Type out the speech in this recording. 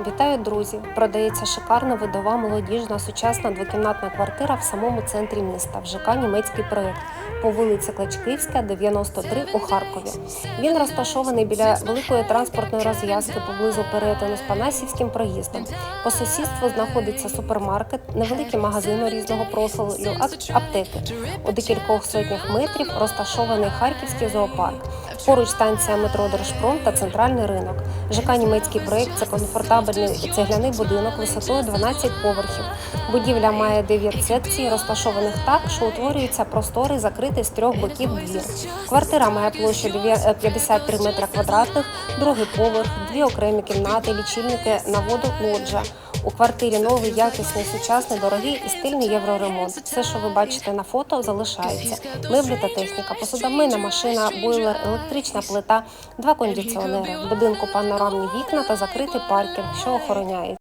Вітаю, друзі! Продається шикарна видова молодіжна сучасна двокімнатна квартира в самому центрі міста в ЖК Німецький проєкт по вулиці Клачківська, 93 у Харкові. Він розташований біля великої транспортної розв'язки поблизу перетину з Панасівським проїздом. По сусідству знаходиться супермаркет, невеликі магазини різного профілю, аптеки. У декількох сотнях метрів розташований Харківський зоопарк. Поруч станція метро Держпром та центральний ринок. ЖК Німецький проєкт це комфортабельний цегляний будинок висотою 12 поверхів. Будівля має 9 секцій, розташованих так, що утворюється просторий закритий з трьох боків двір. Квартира має площу дві- е, 53 метра квадратних, другий поверх, дві окремі кімнати, лічильники на воду, лоджа. У квартирі новий, якісний, сучасний, дорогий і стильний євроремонт. Все, що ви бачите на фото, залишається. Меблі та техніка, посудомийна машина, бойлер, електрична плита, два кондиціонери. В будинку панорамні вікна та закритий паркінг, що охороняється.